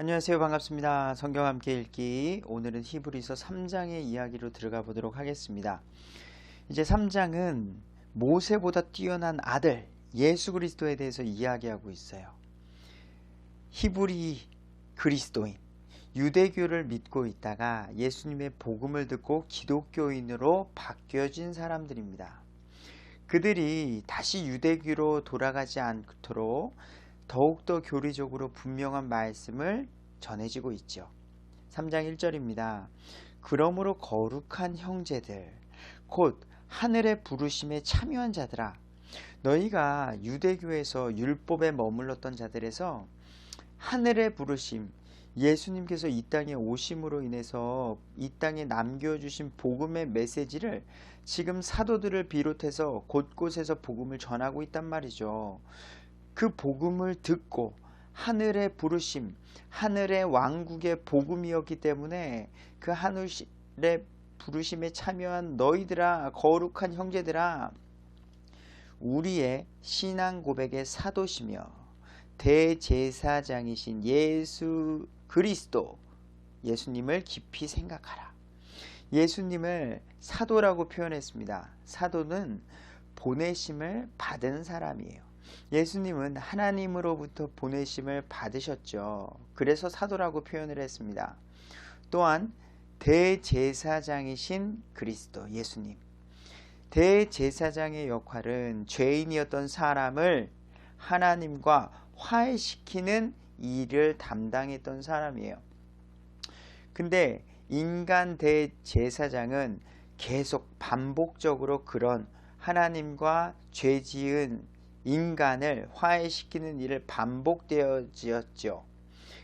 안녕하세요. 반갑습니다. 성경 함께 읽기. 오늘은 히브리서 3장의 이야기로 들어가 보도록 하겠습니다. 이제 3장은 모세보다 뛰어난 아들 예수 그리스도에 대해서 이야기하고 있어요. 히브리 그리스도인 유대교를 믿고 있다가 예수님의 복음을 듣고 기독교인으로 바뀌어진 사람들입니다. 그들이 다시 유대교로 돌아가지 않도록 더욱더 교리적으로 분명한 말씀을 전해지고 있죠. 3장 1절입니다. 그러므로 거룩한 형제들, 곧 하늘의 부르심에 참여한 자들아, 너희가 유대교에서 율법에 머물렀던 자들에서 하늘의 부르심, 예수님께서 이 땅에 오심으로 인해서 이 땅에 남겨주신 복음의 메시지를 지금 사도들을 비롯해서 곳곳에서 복음을 전하고 있단 말이죠. 그 복음을 듣고 하늘의 부르심, 하늘의 왕국의 복음이었기 때문에 그 하늘의 부르심에 참여한 너희들아, 거룩한 형제들아, 우리의 신앙 고백의 사도시며 대제사장이신 예수 그리스도 예수님을 깊이 생각하라. 예수님을 사도라고 표현했습니다. 사도는 보내심을 받은 사람이에요. 예수님은 하나님으로부터 보내심을 받으셨죠. 그래서 사도라고 표현을 했습니다. 또한 대제사장이신 그리스도 예수님. 대제사장의 역할은 죄인이었던 사람을 하나님과 화해시키는 일을 담당했던 사람이에요. 근데 인간 대제사장은 계속 반복적으로 그런 하나님과 죄 지은 인간을 화해시키는 일을 반복되어 지었죠.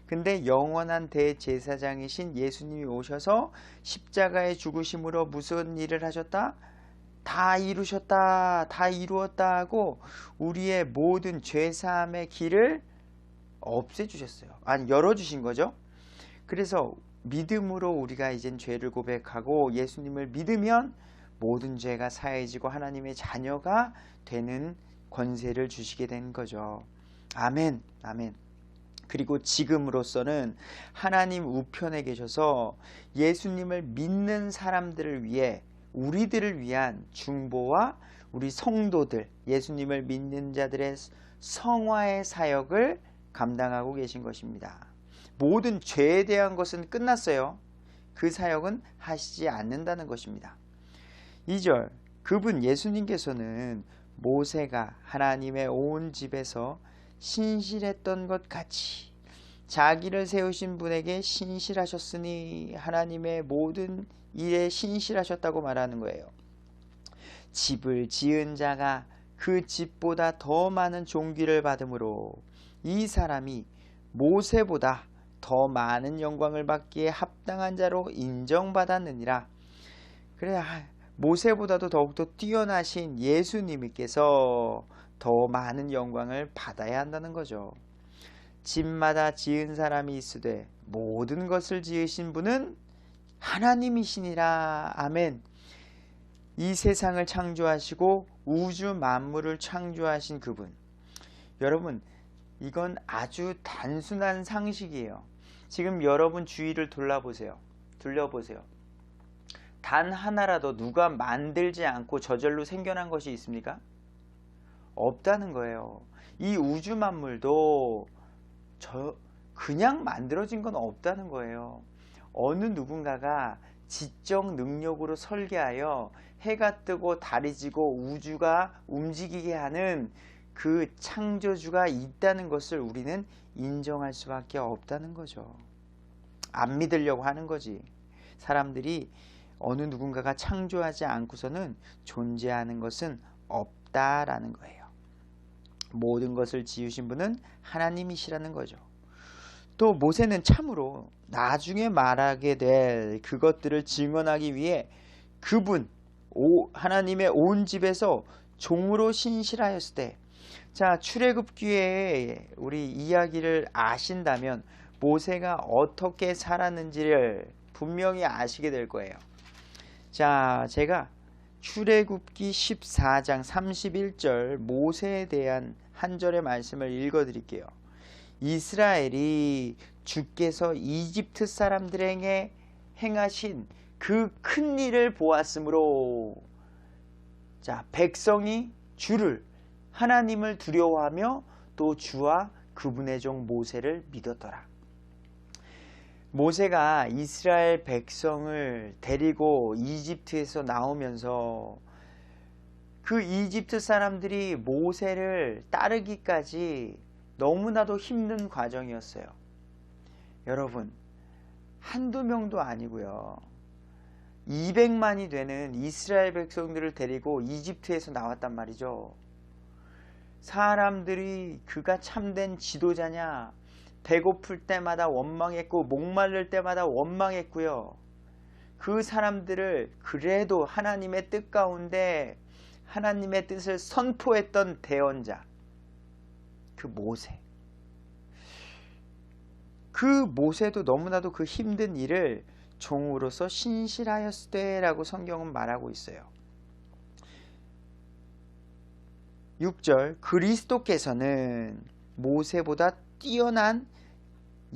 근데 영원한 대제사장이신 예수님이 오셔서 십자가의 죽으심으로 무슨 일을 하셨다? 다 이루셨다, 다 이루었다 하고 우리의 모든 죄사함의 길을 없애주셨어요. 아니, 열어주신 거죠. 그래서 믿음으로 우리가 이젠 죄를 고백하고 예수님을 믿으면 모든 죄가 사해지고 하나님의 자녀가 되는 권세를 주시게 된 거죠. 아멘, 아멘. 그리고 지금으로서는 하나님 우편에 계셔서 예수님을 믿는 사람들을 위해 우리들을 위한 중보와 우리 성도들, 예수님을 믿는 자들의 성화의 사역을 감당하고 계신 것입니다. 모든 죄에 대한 것은 끝났어요. 그 사역은 하시지 않는다는 것입니다. 2절, 그분 예수님께서는 모세가 하나님의 온 집에서 신실했던 것 같이 자기를 세우신 분에게 신실하셨으니 하나님의 모든 일에 신실하셨다고 말하는 거예요. 집을 지은 자가 그 집보다 더 많은 종기를 받으므로 이 사람이 모세보다 더 많은 영광을 받기에 합당한 자로 인정받았느니라. 그래, 모세보다도 더욱더 뛰어나신 예수님께서 더 많은 영광을 받아야 한다는 거죠. 집마다 지은 사람이 있으되 모든 것을 지으신 분은 하나님이시니라. 아멘. 이 세상을 창조하시고 우주 만물을 창조하신 그분. 여러분, 이건 아주 단순한 상식이에요. 지금 여러분 주위를 둘러보세요. 둘러보세요. 단 하나라도 누가 만들지 않고 저절로 생겨난 것이 있습니까? 없다는 거예요. 이 우주 만물도 저 그냥 만들어진 건 없다는 거예요. 어느 누군가가 지적 능력으로 설계하여 해가 뜨고 달이 지고 우주가 움직이게 하는 그 창조주가 있다는 것을 우리는 인정할 수밖에 없다는 거죠. 안 믿으려고 하는 거지. 사람들이 어느 누군가가 창조하지 않고서는 존재하는 것은 없다라는 거예요. 모든 것을 지으신 분은 하나님이시라는 거죠. 또 모세는 참으로 나중에 말하게 될 그것들을 증언하기 위해 그분 오, 하나님의 온 집에서 종으로 신실하였을 때, 자 출애굽기에 우리 이야기를 아신다면 모세가 어떻게 살았는지를 분명히 아시게 될 거예요. 자, 제가 출애굽기 14장 31절 모세에 대한 한 절의 말씀을 읽어 드릴게요. 이스라엘이 주께서 이집트 사람들에게 행하신 그 큰 일을 보았으므로 자 백성이 주를 하나님을 두려워하며 또 주와 그분의 종 모세를 믿었더라. 모세가 이스라엘 백성을 데리고 이집트에서 나오면서 그 이집트 사람들이 모세를 따르기까지 너무나도 힘든 과정이었어요. 여러분, 한두 명도 아니고요. 200만이 되는 이스라엘 백성들을 데리고 이집트에서 나왔단 말이죠. 사람들이 그가 참된 지도자냐, 배고플 때마다 원망했고, 목마를 때마다 원망했고요. 그 사람들을 그래도 하나님의 뜻 가운데 하나님의 뜻을 선포했던 대언자, 그 모세. 그 모세도 너무나도 그 힘든 일을 종으로서 신실하였을 때라고 성경은 말하고 있어요. 6절 그리스도께서는 모세보다 뛰어난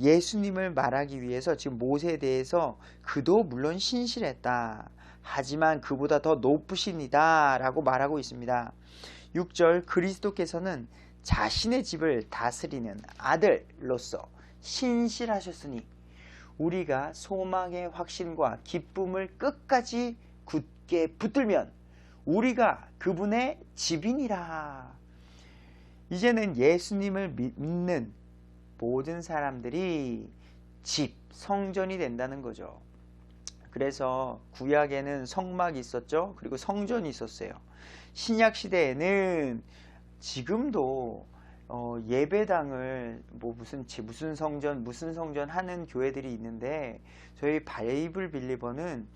예수님을 말하기 위해서 지금 모세에 대해서 그도 물론 신실했다. 하지만 그보다 더 높으십니다. 라고 말하고 있습니다. 6절 그리스도께서는 자신의 집을 다스리는 아들로서 신실하셨으니 우리가 소망의 확신과 기쁨을 끝까지 굳게 붙들면 우리가 그분의 집이니라. 이제는 예수님을 믿는 모든 사람들이 집, 성전이 된다는 거죠. 그래서 구약에는 성막이 있었죠. 그리고 성전이 있었어요. 신약 시대에는 지금도 어, 예배당을 뭐 무슨 무슨 성전 무슨 성전 하는 교회들이 있는데 저희 바이블 빌리버는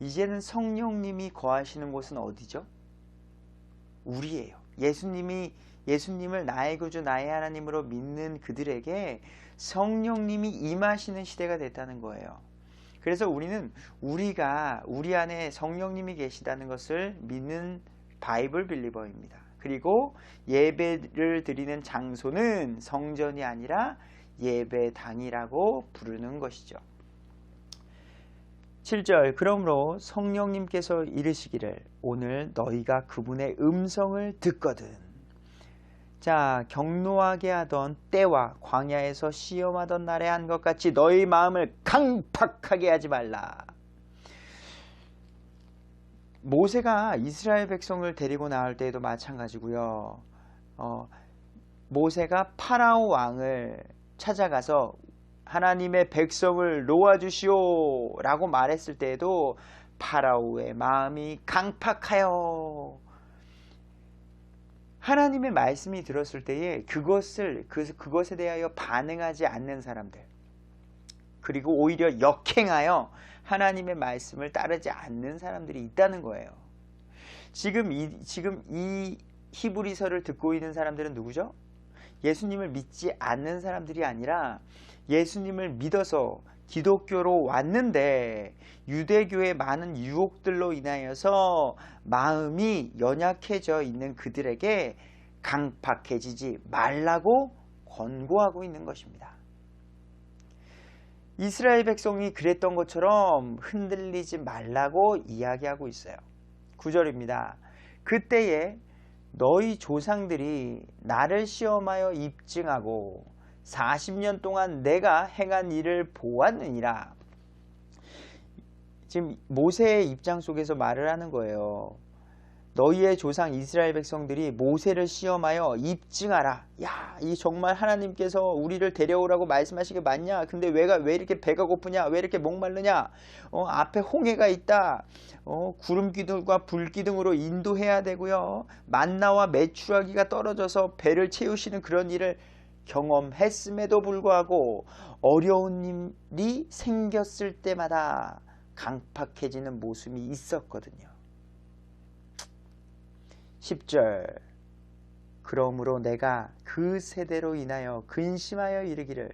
이제는 성령님이 거하시는 곳은 어디죠? 우리예요. 예수님이 예수님을 나의 구주 나의 하나님으로 믿는 그들에게 성령님이 임하시는 시대가 됐다는 거예요. 그래서 우리는 우리가 우리 안에 성령님이 계시다는 것을 믿는 바이블 빌리버입니다. 그리고 예배를 드리는 장소는 성전이 아니라 예배당이라고 부르는 것이죠. 7절 그러므로 성령님께서 이르시기를 오늘 너희가 그분의 음성을 듣거든 자 경노하게 하던 때와 광야에서 시험하던 날에 한 것 같이 너희 마음을 강팍하게 하지 말라 모세가 이스라엘 백성을 데리고 나올 때에도 마찬가지고요. 어, 모세가 파라오 왕을 찾아가서 하나님의 백성을 놓아주시오 라고 말했을 때에도 파라오의 마음이 강팍하여 하나님의 말씀이 들었을 때에 그것을 그, 그것에 대하여 반응하지 않는 사람들 그리고 오히려 역행하여 하나님의 말씀을 따르지 않는 사람들이 있다는 거예요. 지금 이, 지금 이 히브리서를 듣고 있는 사람들은 누구죠? 예수님을 믿지 않는 사람들이 아니라 예수님을 믿어서 기독교로 왔는데 유대교의 많은 유혹들로 인하여서 마음이 연약해져 있는 그들에게 강팍해지지 말라고 권고하고 있는 것입니다. 이스라엘 백성이 그랬던 것처럼 흔들리지 말라고 이야기하고 있어요. 9절입니다. 그때에 너희 조상들이 나를 시험하여 입증하고 40년 동안 내가 행한 일을 보았느니라. 지금 모세의 입장 속에서 말을 하는 거예요. 너희의 조상 이스라엘 백성들이 모세를 시험하여 입증하라. 야, 이 정말 하나님께서 우리를 데려오라고 말씀하시게 맞냐? 근데 왜가 왜 이렇게 배가 고프냐? 왜 이렇게 목마르냐? 어, 앞에 홍해가 있다. 어, 구름 기둥과 불 기둥으로 인도해야 되고요. 만나와 메추라기가 떨어져서 배를 채우시는 그런 일을 경험했음에도 불구하고 어려운 일이 생겼을 때마다 강팍해지는 모습이 있었거든요. 10절 그러므로 내가 그 세대로 인하여 근심하여 이르기를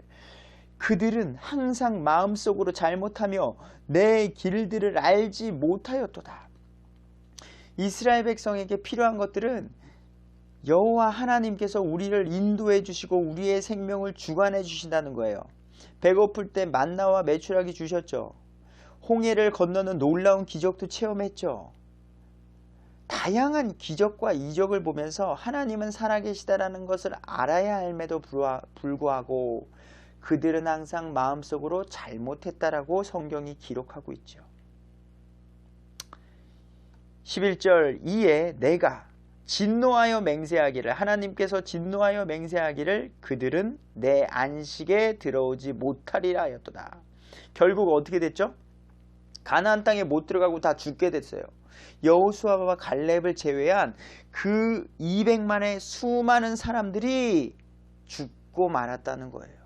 그들은 항상 마음속으로 잘못하며 내 길들을 알지 못하였도다. 이스라엘 백성에게 필요한 것들은 여호와 하나님께서 우리를 인도해 주시고 우리의 생명을 주관해 주신다는 거예요. 배고플 때 만나와 메추라기 주셨죠. 홍해를 건너는 놀라운 기적도 체험했죠. 다양한 기적과 이적을 보면서 하나님은 살아계시다라는 것을 알아야 함에도 불구하고 그들은 항상 마음속으로 잘못했다라고 성경이 기록하고 있죠. 11절 이에 내가 진노하여 맹세하기를 하나님께서 진노하여 맹세하기를 그들은 내 안식에 들어오지 못하리라 하였도다. 결국 어떻게 됐죠? 가나안 땅에 못 들어가고 다 죽게 됐어요. 여호수아와 갈렙을 제외한 그 200만의 수많은 사람들이 죽고 말았다는 거예요.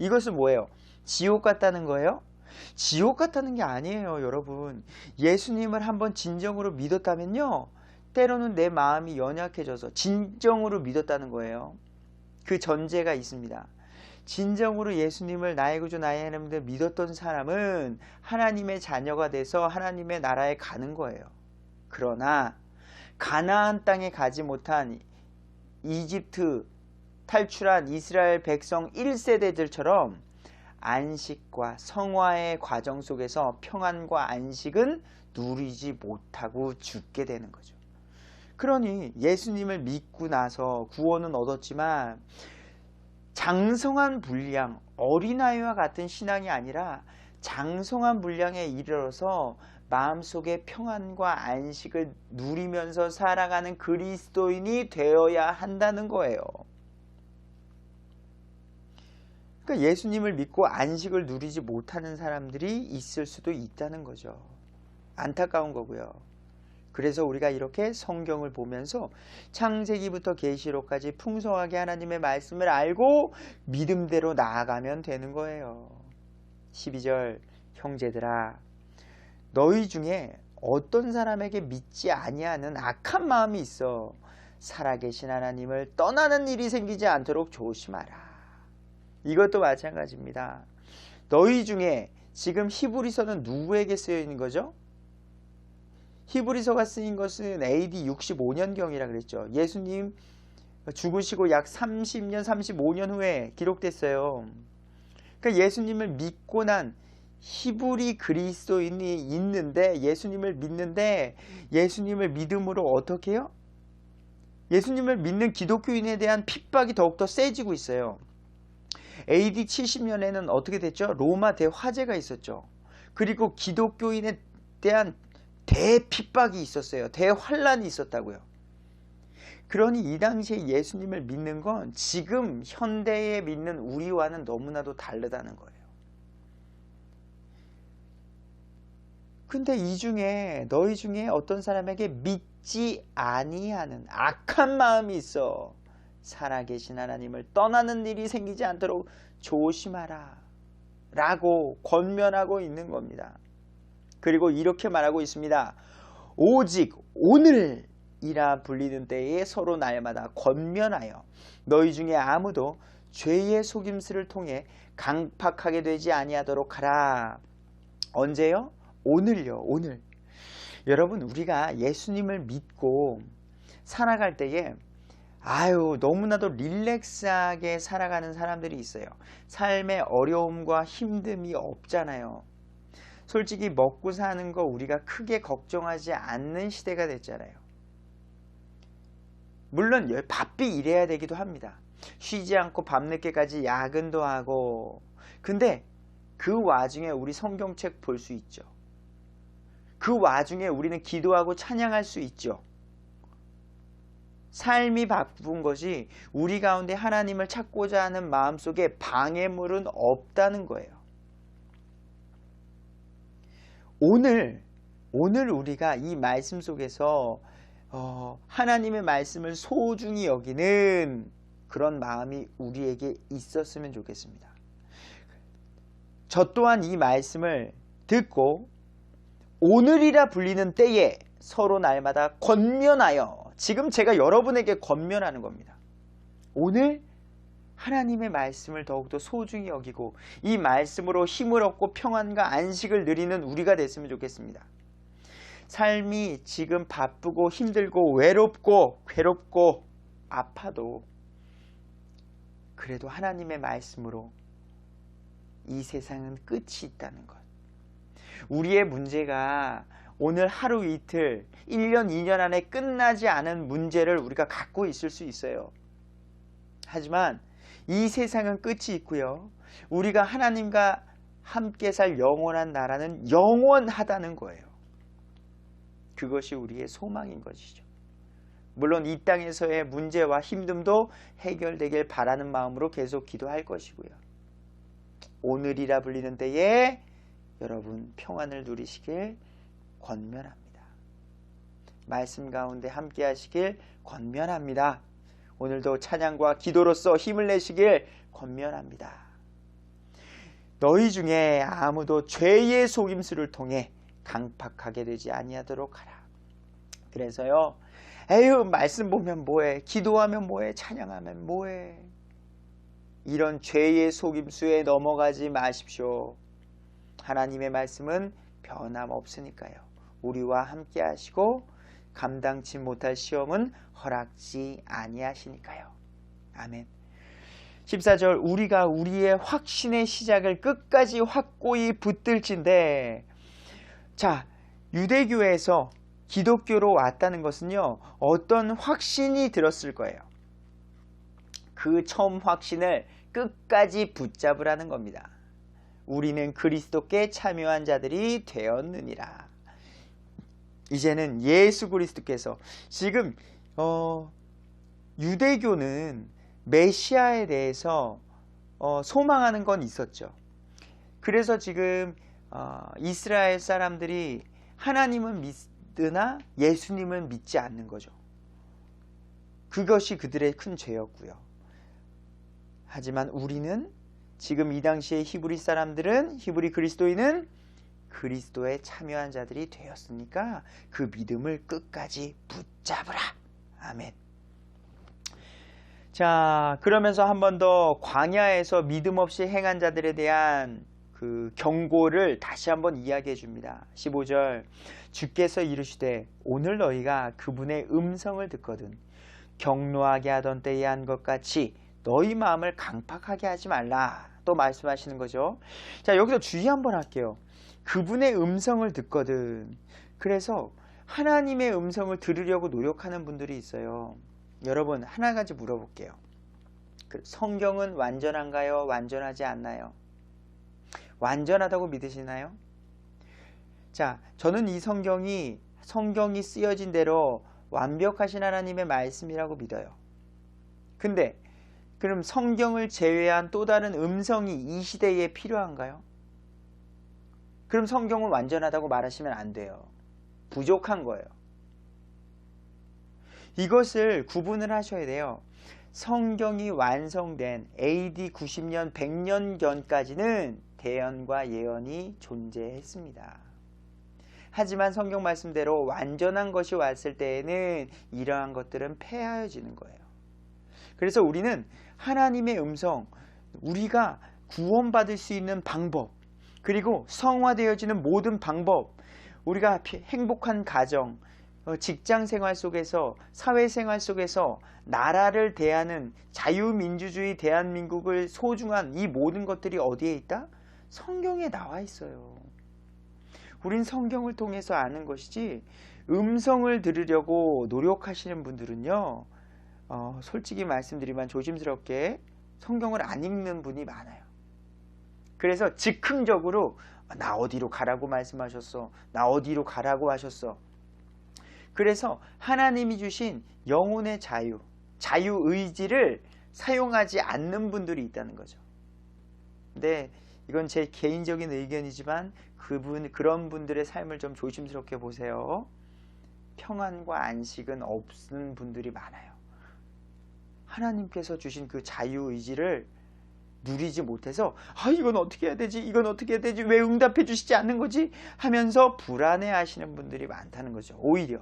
이것은 뭐예요? 지옥 같다는 거예요? 지옥 같다는 게 아니에요, 여러분. 예수님을 한번 진정으로 믿었다면요. 때로는 내 마음이 연약해져서 진정으로 믿었다는 거예요. 그 전제가 있습니다. 진정으로 예수님을 나의 구주 나의 하나님들 믿었던 사람은 하나님의 자녀가 돼서 하나님의 나라에 가는 거예요. 그러나 가나안 땅에 가지 못한 이집트 탈출한 이스라엘 백성 1세대들처럼 안식과 성화의 과정 속에서 평안과 안식은 누리지 못하고 죽게 되는 거죠. 그러니 예수님을 믿고 나서 구원은 얻었지만 장성한 분량, 어린아이와 같은 신앙이 아니라 장성한 분량에 이르러서 마음속에 평안과 안식을 누리면서 살아가는 그리스도인이 되어야 한다는 거예요. 그러니까 예수님을 믿고 안식을 누리지 못하는 사람들이 있을 수도 있다는 거죠. 안타까운 거고요. 그래서 우리가 이렇게 성경을 보면서 창세기부터 계시록까지 풍성하게 하나님의 말씀을 알고 믿음대로 나아가면 되는 거예요. 12절 형제들아 너희 중에 어떤 사람에게 믿지 아니하는 악한 마음이 있어 살아계신 하나님을 떠나는 일이 생기지 않도록 조심하라. 이것도 마찬가지입니다. 너희 중에 지금 히브리서는 누구에게 쓰여 있는 거죠? 히브리서가 쓰인 것은 AD 65년경이라 그랬죠. 예수님 죽으시고 약 30년, 35년 후에 기록됐어요. 그러니까 예수님을 믿고 난 히브리 그리스도인이 있는데 예수님을 믿는데 예수님을 믿음으로 어떻게 해요? 예수님을 믿는 기독교인에 대한 핍박이 더욱더 세지고 있어요. AD 70년에는 어떻게 됐죠? 로마 대화재가 있었죠. 그리고 기독교인에 대한 대핍박이 있었어요. 대환란이 있었다고요. 그러니 이 당시에 예수님을 믿는 건 지금 현대에 믿는 우리와는 너무나도 다르다는 거예요. 근데 이 중에 너희 중에 어떤 사람에게 믿지 아니하는 악한 마음이 있어 살아계신 하나님을 떠나는 일이 생기지 않도록 조심하라 라고 권면하고 있는 겁니다. 그리고 이렇게 말하고 있습니다. 오직 오늘이라 불리는 때에 서로 날마다 권면하여 너희 중에 아무도 죄의 속임수를 통해 강팍하게 되지 아니하도록 하라. 언제요? 오늘요. 오늘. 여러분 우리가 예수님을 믿고 살아갈 때에 아유 너무나도 릴렉스하게 살아가는 사람들이 있어요. 삶의 어려움과 힘듦이 없잖아요. 솔직히 먹고 사는 거 우리가 크게 걱정하지 않는 시대가 됐잖아요. 물론 바삐 일해야 되기도 합니다. 쉬지 않고 밤늦게까지 야근도 하고 근데 그 와중에 우리 성경책 볼 수 있죠. 그 와중에 우리는 기도하고 찬양할 수 있죠. 삶이 바쁜 것이 우리 가운데 하나님을 찾고자 하는 마음속에 방해물은 없다는 거예요. 오늘 오늘 우리가 이 말씀 속에서 어, 하나님의 말씀을 소중히 여기는 그런 마음이 우리에게 있었으면 좋겠습니다. 저 또한 이 말씀을 듣고 오늘이라 불리는 때에 서로 날마다 권면하여 지금 제가 여러분에게 권면하는 겁니다. 오늘 하나님의 말씀을 더욱더 소중히 여기고 이 말씀으로 힘을 얻고 평안과 안식을 누리는 우리가 됐으면 좋겠습니다. 삶이 지금 바쁘고 힘들고 외롭고 괴롭고 아파도 그래도 하나님의 말씀으로 이 세상은 끝이 있다는 것. 우리의 문제가 오늘 하루 이틀, 1년, 2년 안에 끝나지 않은 문제를 우리가 갖고 있을 수 있어요. 하지만 이 세상은 끝이 있고요. 우리가 하나님과 함께 살 영원한 나라는 영원하다는 거예요. 그것이 우리의 소망인 것이죠. 물론 이 땅에서의 문제와 힘듦도 해결되길 바라는 마음으로 계속 기도할 것이고요. 오늘이라 불리는 때에 여러분 평안을 누리시길 권면합니다. 말씀 가운데 함께 하시길 권면합니다. 오늘도 찬양과 기도로서 힘을 내시길 권면합니다. 너희 중에 아무도 죄의 속임수를 통해 강팍하게 되지 아니하도록 하라. 그래서요. 에휴 말씀 보면 뭐해 기도하면 뭐해 찬양하면 뭐해 이런 죄의 속임수에 넘어가지 마십시오. 하나님의 말씀은 변함없으니까요. 우리와 함께 하시고 감당치 못할 시험은 허락지 아니하시니까요. 아멘. 14절 우리가 우리의 확신의 시작을 끝까지 확고히 붙들진데 자 유대교에서 기독교로 왔다는 것은요 어떤 확신이 들었을 거예요 그 처음 확신을 끝까지 붙잡으라는 겁니다 우리는 그리스도께 참여한 자들이 되었느니라 이제는 예수 그리스도께서 지금 어, 유대교는 메시아에 대해서 어, 소망하는 건 있었죠. 그래서 지금 어, 이스라엘 사람들이 하나님은 믿으나 예수님은 믿지 않는 거죠. 그것이 그들의 큰 죄였고요. 하지만 우리는 지금 이 당시에 히브리 사람들은 히브리 그리스도인은 그리스도에 참여한 자들이 되었으니까 그 믿음을 끝까지 붙잡으라. 아멘. 자, 그러면서 한 번 더 광야에서 믿음 없이 행한 자들에 대한 그 경고를 다시 한번 이야기해 줍니다. 15절. 주께서 이르시되 오늘 너희가 그분의 음성을 듣거든 경로하게 하던 때에 한 것 같이 너희 마음을 강팍하게 하지 말라. 또 말씀하시는 거죠. 자, 여기서 주의 한번 할게요. 그분의 음성을 듣거든. 그래서 하나님의 음성을 들으려고 노력하는 분들이 있어요. 여러분 하나 가지 물어볼게요. 그 성경은 완전한가요? 완전하지 않나요? 완전하다고 믿으시나요? 자, 저는 이 성경이 성경이 쓰여진 대로 완벽하신 하나님의 말씀이라고 믿어요. 근데 그럼 성경을 제외한 또 다른 음성이 이 시대에 필요한가요? 그럼 성경은 완전하다고 말하시면 안 돼요. 부족한 거예요. 이것을 구분을 하셔야 돼요. 성경이 완성된 AD 90년 100년 전까지는 대연과 예언이 존재했습니다. 하지만 성경 말씀대로 완전한 것이 왔을 때에는 이러한 것들은 폐하여지는 거예요. 그래서 우리는 하나님의 음성, 우리가 구원받을 수 있는 방법, 그리고 성화되어지는 모든 방법, 우리가 행복한 가정, 어, 직장 생활 속에서 사회 생활 속에서 나라를 대하는 자유민주주의 대한민국을 소중한 이 모든 것들이 어디에 있다? 성경에 나와 있어요. 우린 성경을 통해서 아는 것이지 음성을 들으려고 노력하시는 분들은요. 어, 솔직히 말씀드리면 조심스럽게 성경을 안 읽는 분이 많아요. 그래서 즉흥적으로 나 어디로 가라고 말씀하셨어. 나 어디로 가라고 하셨어. 그래서 하나님이 주신 영혼의 자유, 자유의지를 사용하지 않는 분들이 있다는 거죠. 근데 이건 제 개인적인 의견이지만 그분, 그런 분들의 삶을 좀 조심스럽게 보세요. 평안과 안식은 없는 분들이 많아요. 하나님께서 주신 그 자유의지를 누리지 못해서 아 이건 어떻게 해야 되지 이건 어떻게 해야 되지 왜 응답해 주시지 않는 거지 하면서 불안해 하시는 분들이 많다는 거죠 오히려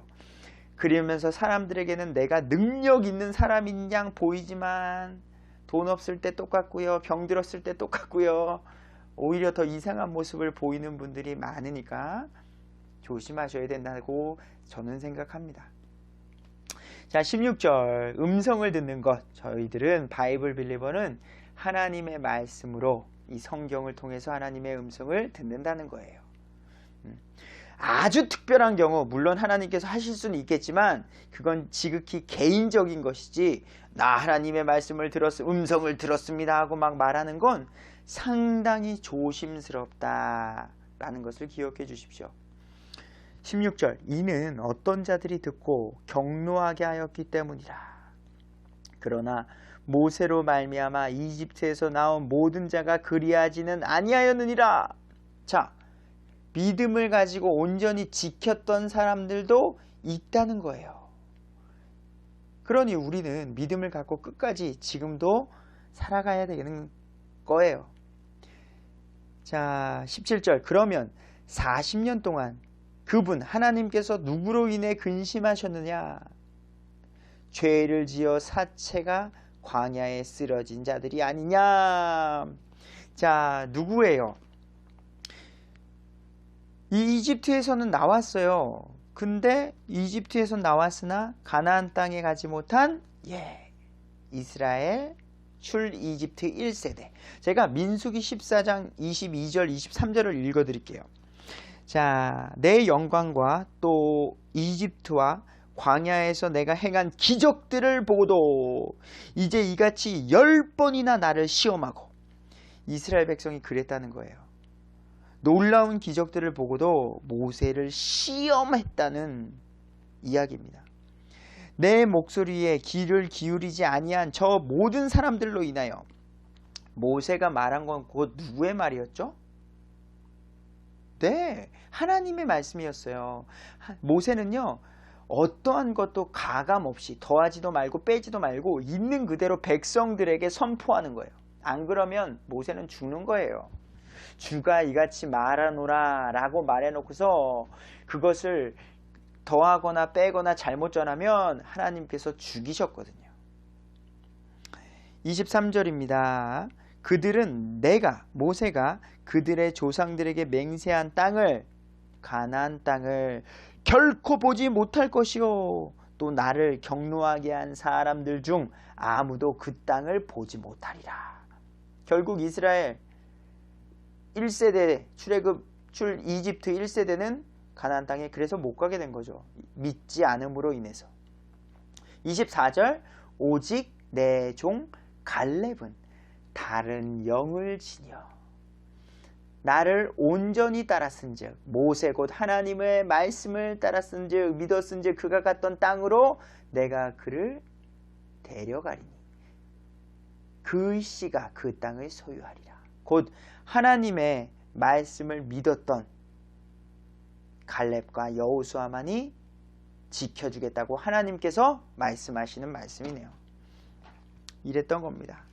그러면서 사람들에게는 내가 능력 있는 사람인 양 보이지만 돈 없을 때 똑같고요 병 들었을 때 똑같고요 오히려 더 이상한 모습을 보이는 분들이 많으니까 조심하셔야 된다고 저는 생각합니다. 자, 16절. 음성을 듣는 것. 저희들은 바이블 빌리버는 하나님의 말씀으로 이 성경을 통해서 하나님의 음성을 듣는다는 거예요. 음. 아주 특별한 경우, 물론 하나님께서 하실 수는 있겠지만, 그건 지극히 개인적인 것이지, 나 하나님의 말씀을 들었, 음성을 들었습니다 하고 막 말하는 건 상당히 조심스럽다라는 것을 기억해 주십시오. 16절 이는 어떤 자들이 듣고 경노하게 하였기 때문이라. 그러나 모세로 말미암아 이집트에서 나온 모든 자가 그리하지는 아니하였느니라. 자, 믿음을 가지고 온전히 지켰던 사람들도 있다는 거예요. 그러니 우리는 믿음을 갖고 끝까지 지금도 살아가야 되는 거예요. 자, 17절. 그러면 40년 동안 그분 하나님께서 누구로 인해 근심하셨느냐? 죄를 지어 사체가 광야에 쓰러진 자들이 아니냐? 자, 누구예요? 이 이집트에서는 나왔어요. 근데 이집트에서 나왔으나 가나안 땅에 가지 못한 예. 이스라엘 출 이집트 1세대. 제가 민수기 14장 22절 23절을 읽어 드릴게요. 자, 내 영광과 또 이집트와 광야에서 내가 행한 기적들을 보고도 이제 이같이 열 번이나 나를 시험하고 이스라엘 백성이 그랬다는 거예요. 놀라운 기적들을 보고도 모세를 시험했다는 이야기입니다. 내 목소리에 귀를 기울이지 아니한 저 모든 사람들로 인하여 모세가 말한 건 곧 누구의 말이었죠? 네, 하나님의 말씀이었어요. 모세는요, 어떠한 것도 가감 없이 더하지도 말고 빼지도 말고 있는 그대로 백성들에게 선포하는 거예요. 안 그러면 모세는 죽는 거예요. 주가 이같이 말하노라 라고 말해놓고서 그것을 더하거나 빼거나 잘못 전하면 하나님께서 죽이셨거든요. 23절입니다. 그들은 내가 모세가 그들의 조상들에게 맹세한 땅을 가나안 땅을 결코 보지 못할 것이요 또 나를 경노하게 한 사람들 중 아무도 그 땅을 보지 못하리라. 결국 이스라엘 1세대 출애굽 출 이집트 1세대는 가나안 땅에 그래서 못 가게 된 거죠. 믿지 않음으로 인해서. 24절 오직 내 종 갈렙은 다른 영을 지녀 나를 온전히 따랐은즉 모세 곧 하나님의 말씀을 따랐은즉 믿었은즉 그가 갔던 땅으로 내가 그를 데려가리니 그 씨가 그 땅을 소유하리라 곧 하나님의 말씀을 믿었던 갈렙과 여호수아만이 지켜주겠다고 하나님께서 말씀하시는 말씀이네요. 이랬던 겁니다.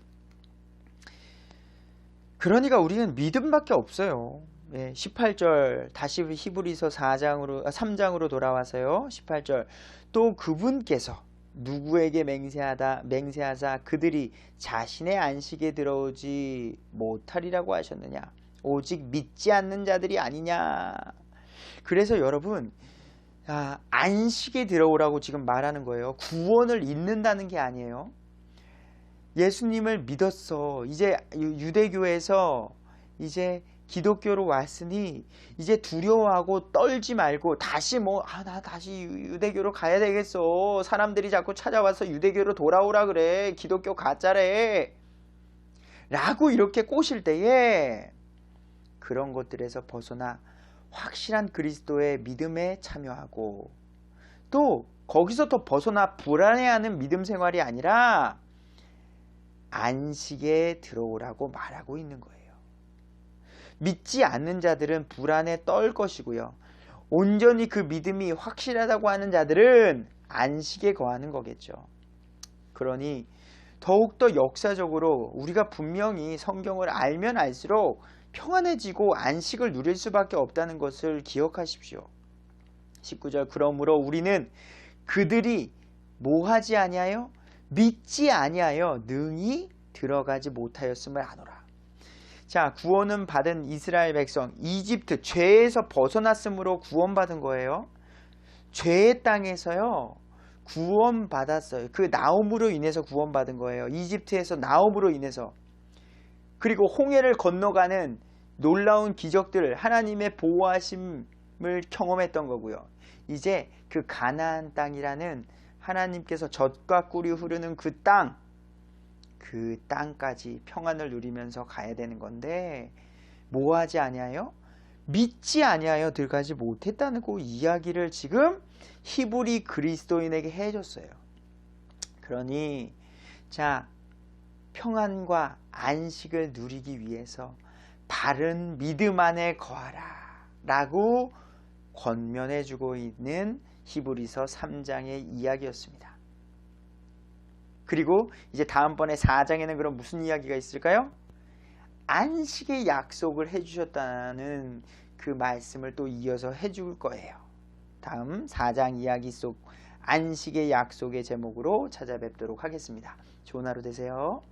그러니까 우리는 믿음밖에 없어요. 예, 18절 다시 히브리서 4장으로 3장으로 아, 돌아와서요. 18절 또 그분께서 누구에게 맹세하다 맹세하사 그들이 자신의 안식에 들어오지 못하리라고 하셨느냐 오직 믿지 않는 자들이 아니냐 그래서 여러분 아, 안식에 들어오라고 지금 말하는 거예요 구원을 잊는다는 게 아니에요 예수님을 믿었어. 이제 유대교에서 이제 기독교로 왔으니 이제 두려워하고 떨지 말고 다시 뭐 아 나 다시 유대교로 가야 되겠어. 사람들이 자꾸 찾아와서 유대교로 돌아오라 그래. 기독교 가짜래. 라고 이렇게 꼬실 때에 그런 것들에서 벗어나 확실한 그리스도의 믿음에 참여하고 또 거기서 더 벗어나 불안해하는 믿음 생활이 아니라 안식에 들어오라고 말하고 있는 거예요. 믿지 않는 자들은 불안에 떨 것이고요. 온전히 그 믿음이 확실하다고 하는 자들은 안식에 거하는 거겠죠. 그러니 더욱더 역사적으로 우리가 분명히 성경을 알면 알수록 평안해지고 안식을 누릴 수밖에 없다는 것을 기억하십시오. 19절 그러므로 우리는 그들이 뭐 하지 아니하여 믿지 아니하여 능히 들어가지 못하였음을 아노라. 자, 구원은 받은 이스라엘 백성, 이집트 죄에서 벗어났으므로 구원받은 거예요. 죄의 땅에서요. 구원받았어요. 그 나옴으로 인해서 구원받은 거예요. 이집트에서 나옴으로 인해서. 그리고 홍해를 건너가는 놀라운 기적들, 하나님의 보호하심을 경험했던 거고요. 이제 그 가나안 땅이라는 하나님께서 젖과 꿀이 흐르는 그 땅, 그 땅까지 평안을 누리면서 가야 되는 건데 뭐 하지 아니하여? 믿지 아니하여 들어가지 못했다는 그 이야기를 지금 히브리 그리스도인에게 해줬어요. 그러니 자 평안과 안식을 누리기 위해서 바른 믿음 안에 거하라 라고 권면해주고 있는 히브리서 3장의 이야기였습니다. 그리고 이제 다음번에 4장에는 그럼 무슨 이야기가 있을까요? 안식의 약속을 해주셨다는 그 말씀을 또 이어서 해줄 거예요. 다음 4장 이야기 속 안식의 약속의 제목으로 찾아뵙도록 하겠습니다. 좋은 하루 되세요.